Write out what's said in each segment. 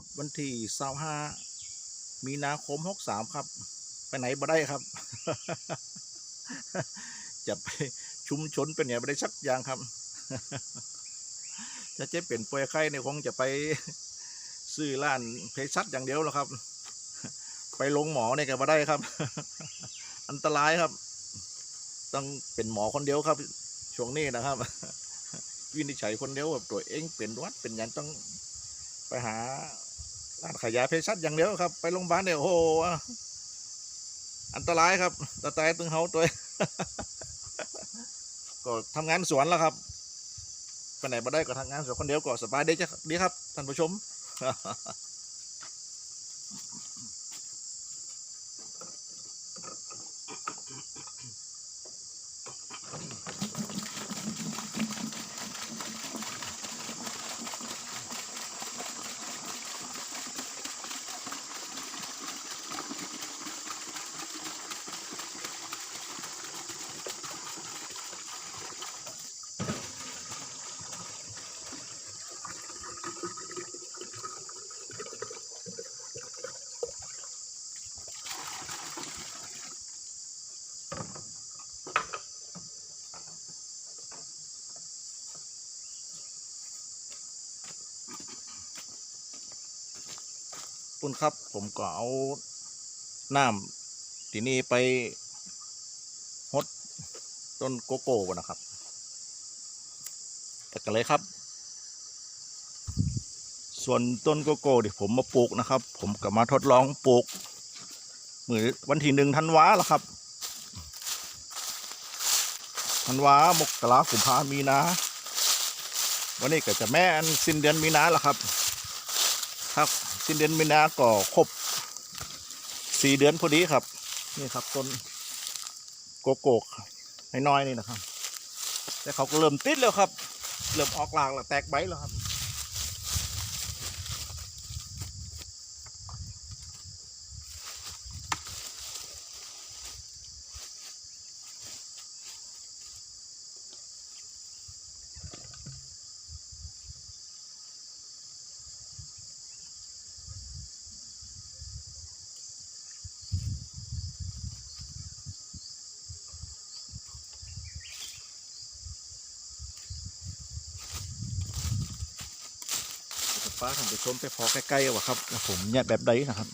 พุธวันที่เสาห้ามีนาคมหกสามครับ ไปไหนบ่ได้ครับ จะไปชุมชนเป็นไงบ่ได้สักอย่างครับ จะเจ็บเป็นป่วยไข้เนี่ยคงจะไปซื้อร้านเภสัชอย่างเดียวแล้วครับ ไปลงหมอเนี่ยก็บ่ได้ครับ อันตรายครับ ต้องเป็นหมอคนเดียวครับ ช่วงนี้นะครับวินิจฉัยคนเดียวแบบตัวเองเป็นวัดเป็นย่างต้องไปหา ร้านขายยาเภสัชอย่างเดียวครับ ไปโรงพยาบาลเนี่ยโอ้โหอันตรายครับตาตายตึงเฮาตัวก็ทำงานสวนแล้วครับไปไหนมาได้ก็ทำงานสวนคนเดียวก็สบายดีจ้ะดีครับท่านผู้ชม ปุ่นครับ ผมก็เอาน้ำที่นี่ไปฮดต้นโกโก้ก่อนนะครับแต่กันเลยครับ ส่วนต้นโกโก้ที่ผมมาปลูกนะครับ ผมก็มาทดลองปลูกมือวันที่หนึ่งธันวาแล้วครับธันวามกรากุมภามีนา วันนี้ก็จะแม่นสิ้นเดือนมีนาแล้วครับ ครับ สิ้นเดือนมีนาก็ครบสี่เดือนพอดีครับ นี่ครับต้นโกโก้น้อยๆนี่นะครับ แต่เขาก็เริ่มติดแล้วครับ เริ่มออกหลากแล้วแตกใบแล้วครับ ฟ้าท่านผู้ชมไปพอใกล้ๆว่ะครับแล้วผมเนี่ยแบบใดนะครับ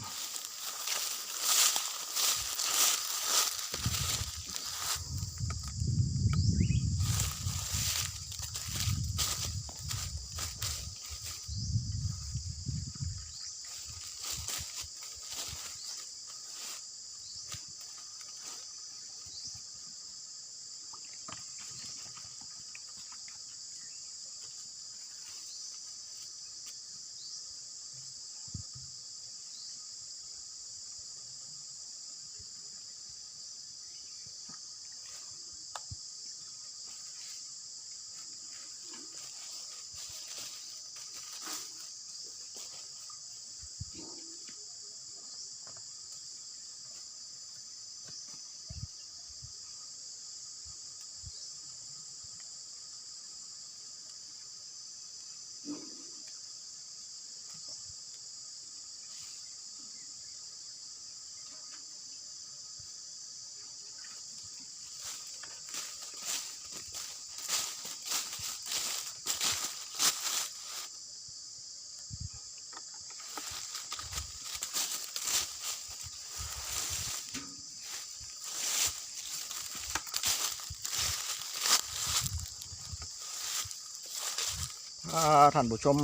ถ้าท่านผู้ชม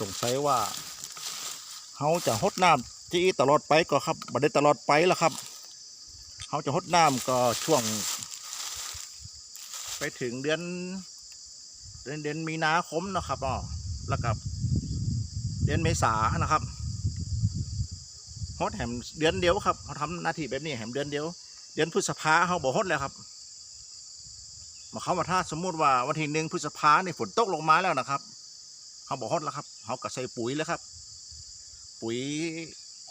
สงสัยว่าเขาจะหดน้ำที่ตลอดไปก็ครับบัได้ตลอดไปแล้วครับเขาจะหดน้ำก็ช่วง ไปถึงเดือน เดือนเดือนมีนาคมนะครับอ๋อแล้วกับเดือนเมษานะครับฮดแหมเดือนเดียวครับเขาทำหน้าที่แบบนี้แหมเดือนเดียว เดือนพฤษภาเขาบอกฮดแล้วครับ มายความาถ้าสมมุติว่าวันที่หนึ่งพฤษภาเนี่ยฝนตกลงมาแล้วนะครับเขาบอกฮอดแล้วครับเขาก็ใส่ปุ๋ยแล้วครับ ปุ๋ย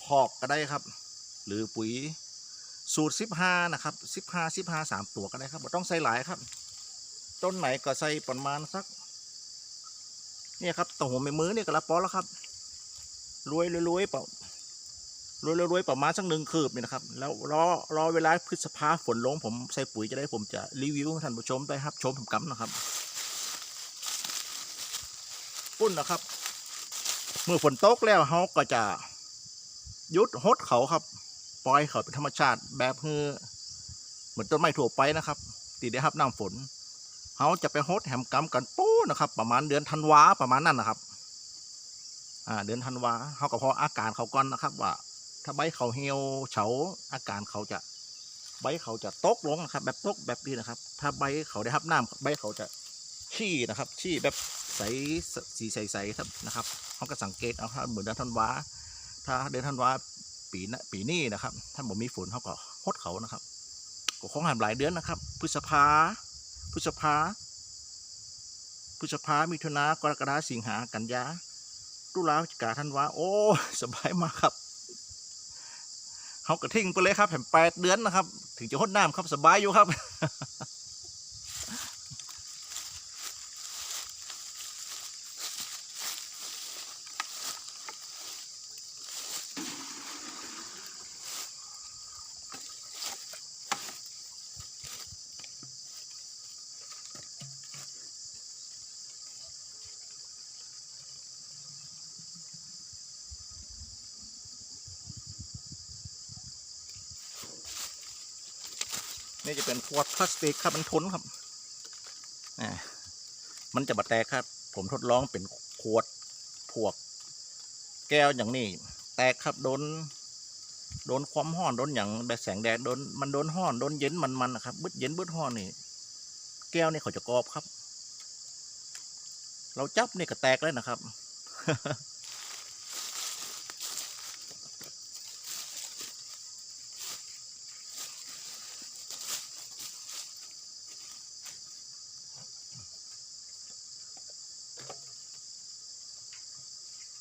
หอกก็ได้ครับ หรือปุ๋ยสูตรสิบห้านะครับสิบห้าสิบห้าสามตัวก็ได้ครับบ่ต้องใส่หลายครับ ต้นไหนก็ใส่ประมาณสักเนี่ยครับต่อหัวแม่มือเนี่ยก็ละปอแล้วครับรวยรวยรวยเปล่า รวยรวยประมาณสักหนึ่งคืบนี่นะครับ แล้วรอรอเวลาพฤษภาฝนลงผมใส่ปุ๋ยจะได้ผมจะรีวิวท่านผู้ชมได้ครับชมผมกำนะครับปุ้นนะครับ เมื่อฝนตกแล้วเขาก็จะยุดฮดเขาครับ ปล่อยเขาเป็นธรรมชาติแบบคือเหมือนต้นไม้ทั่วไปนะครับตีได้รับน้ำฝนเขาจะไปฮดแหมกำกันปู้นะครับ ประมาณเดือนธันวาประมาณนั้นนะครับ อ่า เดือนธันวาเขาก็พออาการเขาก่อนนะครับว่า ถ้าใบเขาเหี่ยวเฉาอาการเขาจะใบเขาจะตกลงนะครับ แบบตกแบบนี้นะครับ ถ้าใบเขาได้รับน้ำใบเขาจะชี้นะครับ ชี้แบบใสสีใสๆครับนะครับเขาก็สังเกตเอาครับเหมือนเดือนธันวาถ้าเดือนธันวาปีน้าปีนี้นะครับถ้าผมมีฝนเขาก็ฮดเขานะครับก็คงหามหลายเดือนนะครับ พฤษภาพฤษภาพฤษภามิถุนากรกฎาสิงหากันยาตุลาพฤศจิกาธันวาโอ้สบายมากครับ เขากระทิ้งไปเลยครับแผ่นแปดเดือนนะครับ ถึงจะหดน้ำครับสบายอยู่ครับ นี่จะเป็นขวดพลาสติกครับมันทนครับอ่ามันจะบาแตกครับ ผมทดลองเป็นขวดพวก แก้วอย่างนี้ แตกครับโดนโดนความห้อนโดนอย่างแบบแสงแดดโดนมันโดนห้อนโดนเย็นมันมันนะครับบึดเย็นบึดห้อนนี่ แก้วนี่เขาจะกรอบครับ เราจับนี่ก็แตกเลยนะครับ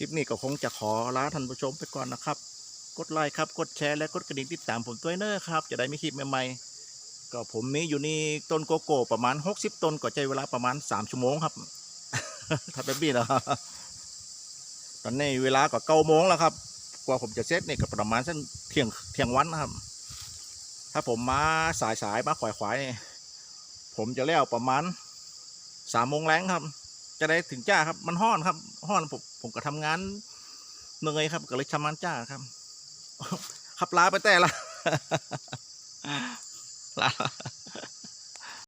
ลิปนี้ก็คงจะขอลาท่านผู้ชมไปก่อนนะครับ กดไลค์ครับ กดแชร์และกดกระดิ่งติดตามผมด้วยเนอะครับ จะได้ไม่คลิปใหม่ๆ ก็ผมมีอยู่นี่ต้นโกโก้ประมาณ 60 ต้นก็ใช้เวลาประมาณ 3 ชั่วโมงครับถ้าแบบนี้นะตอนนี้เวลาก็เก้าโมงแล้วครับ กว่าผมจะเสร็จนี่ก็ประมาณสักเที่ยงเที่ยงวันนะครับ ถ้าผมมาสายสายมาขวายขวายๆนี่ผมจะแล้วประมาณสามโมงแรงครับ จะได้ถึงจ้าครับ มันห้อนครับห้อนผม ผมก็ทำงานเหนื่อยครับ ก็เลยทำงานจ้าครับขับลาไปแต่ละลา